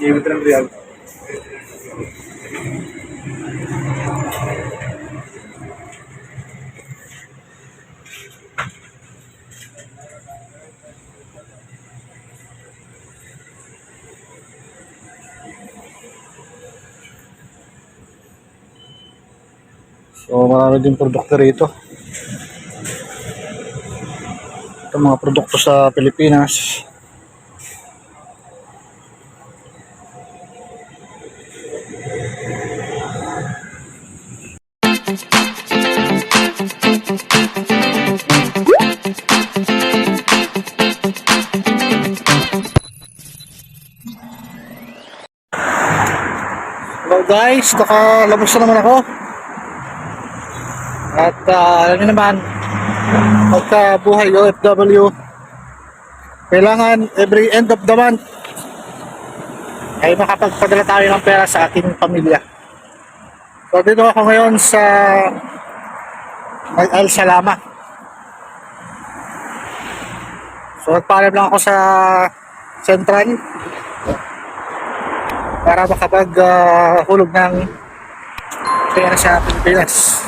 ജീവിതത്തിലും റിയാൽ So marami din produkto rito. Ito mga produkto sa Pilipinas. Hello guys, nakalabas na naman ako. At ah, alam niyo naman, pagka buhay OFW, kailangan every end of the month ay makapagpadala tayo ng pera sa ating pamilya. So dito ako ngayon sa May Al Salama. So nagpaalam lang ako sa Central para makapag ah, hulog ng pera sa Pilipinas.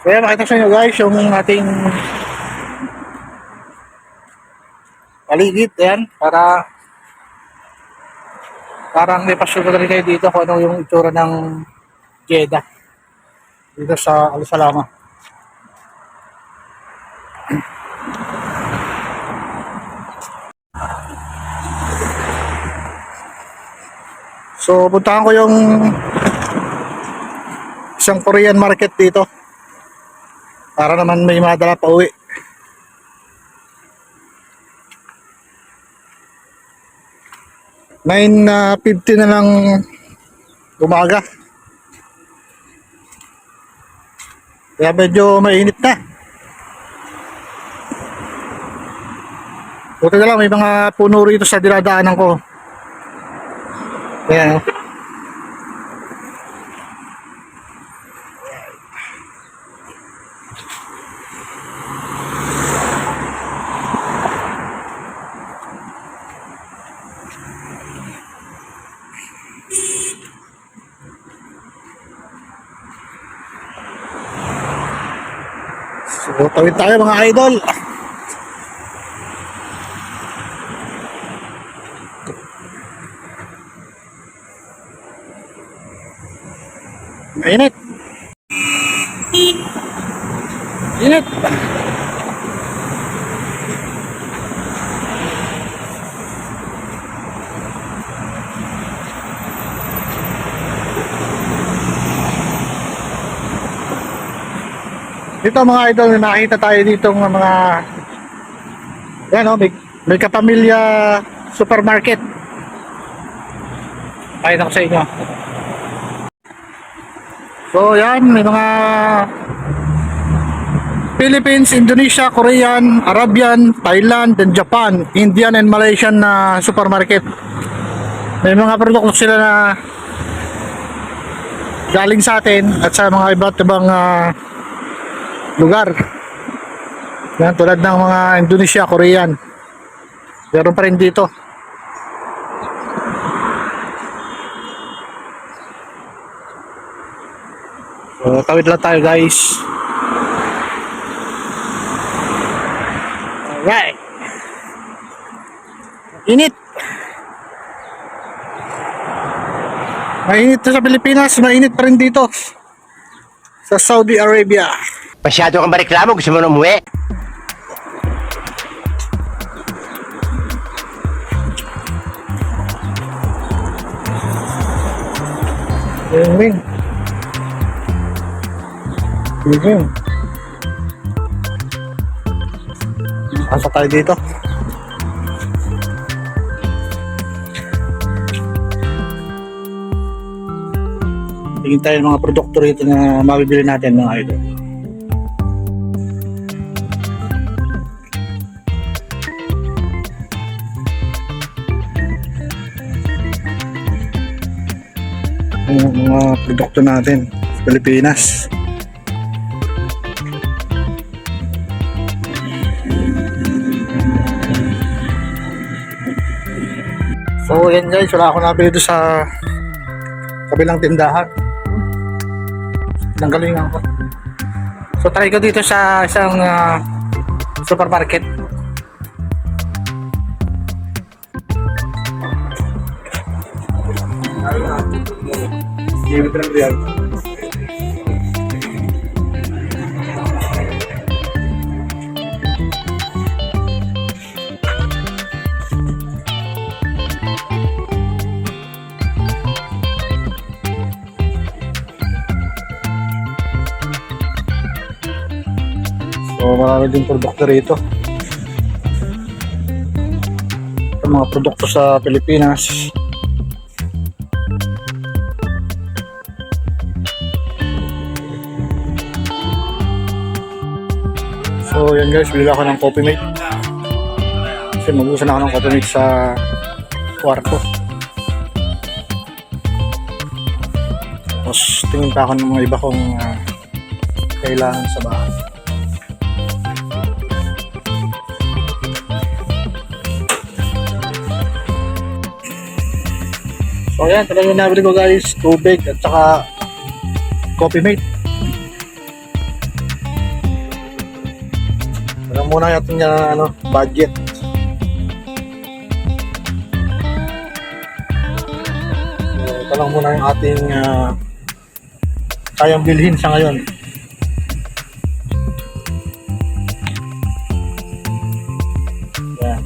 So yan, makita sa inyo guys yung ating paligid, yan, para parang may pasyal na rin kayo dito kung ano yung itsura ng Jeddah dito sa Al Salama. So, puntahan ko yung isang Korean market dito para naman may madala pa uwi. Nine na 50 na lang umaga. Kaya medyo mainit na. Buti na lang may mga puno rito sa dinadaanan ko. Kaya So, tawid tayo mga idol. Mainit. Init. Dito mga idol, nakita tayo dito ng mga yan o, may, may kapamilya supermarket. Pakita ko sa inyo. So yan, may mga Philippines, Indonesia, Korean, Arabian, Thailand, and Japan, Indian and Malaysian na supermarket. May mga produkto sila na galing sa atin at sa mga iba't ibang ah, lugar. Yan, tulad ng mga Indonesia, Korean. Meron pa rin dito. So, tawid lang tayo guys. Alright. Init. Mainit to sa Pilipinas, mainit pa rin dito. Sa Saudi Arabia. Masyado kang mareklamo, gusto mo na umuwi? Ring. Ring. Pasok tayo dito. Tingin tayo ng mga produkto rito na mabibili natin mga idol. mga produkto natin sa Pilipinas So yun guys, wala akong nabili doon sa kabilang tindahan ng galingan ko. So try ko dito sa isang uh, supermarket. So marami din produkto rito. Ito mga produkto sa Pilipinas. So yan guys, bili ako ng coffee mate. Kasi magusan ako ng coffee mate sa kwarto. Tapos tingin pa ako ng mga iba kong ah, kailangan sa bahay. So ayan, talagang nabili ko guys, tubig at saka coffee mate. Muna yung ating ano, budget. So ito lang muna yung ating ah, kayang bilhin sa ngayon. Ayan.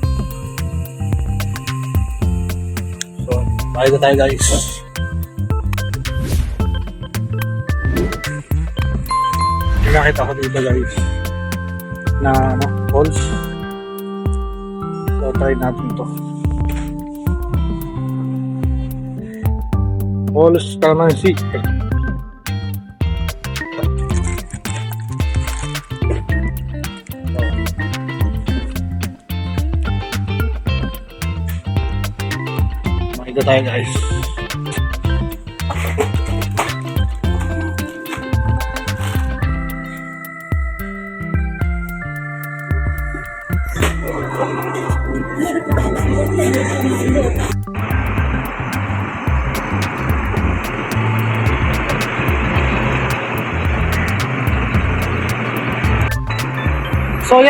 So, bayad na tayo guys. May nakita ko dito guys na ano, balls. So, try natin to. Balls calamansi. Makita tayo guys.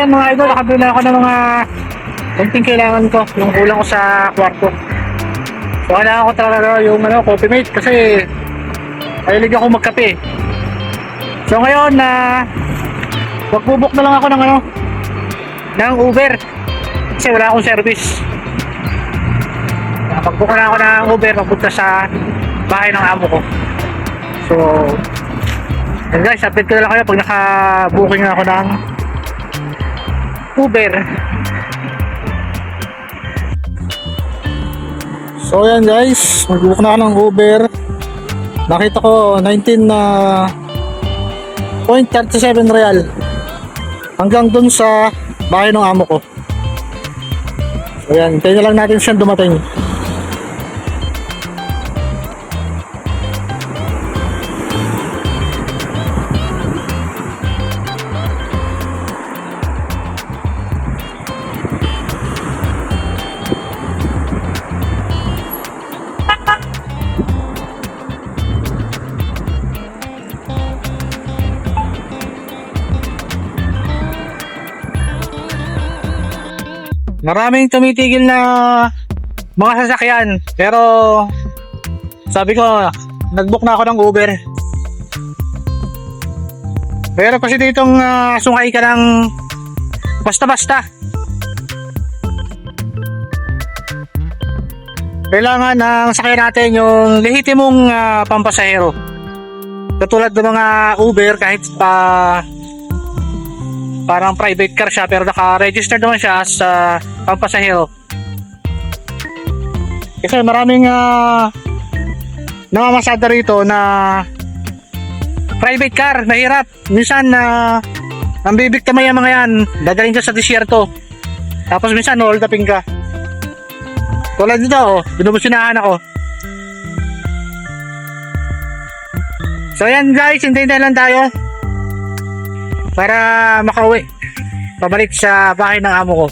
So yan mga idol, nakabili na ako ng mga konting kailangan ko, yung kulang ko sa kwarto. So kailangan ko talaga yung ano, coffee mate kasi mahilig ako magkape. So ngayon na magbubuk na lang ako ng ano ng Uber kasi wala akong service. Pagbook na ako ng Uber papunta sa bahay ng amo ko. So yun guys, update ko na lang kayo pag naka-booking na ako ng Uber. So yan guys, mag-book na ako ng Uber. Nakita ko 19 na 0.37 real hanggang dun sa bahay ng amo ko. So yan, hintayin na lang natin siyang dumating. Maraming tumitigil na mga sasakyan. Pero sabi ko, nag-book na ako ng Uber. Pero kasi ditong uh, sungay ka ng basta-basta. Kailangan ang sakyan natin yung lehitimong uh, pampasahero. Katulad ng mga Uber kahit pa parang private car siya pero naka-register naman siya sa pampasahero. Kasi maraming uh, namamasada rito na private car, mahirap. Minsan na uh, ang bibiktima yung mga yan, dadalhin ka sa disyerto. Tapos minsan hold upin ka. Tulad nito, oh, binubusinahan ako. So yan guys, hintayin na lang tayo para makauwi. Pabalik sa bahay ng amo ko.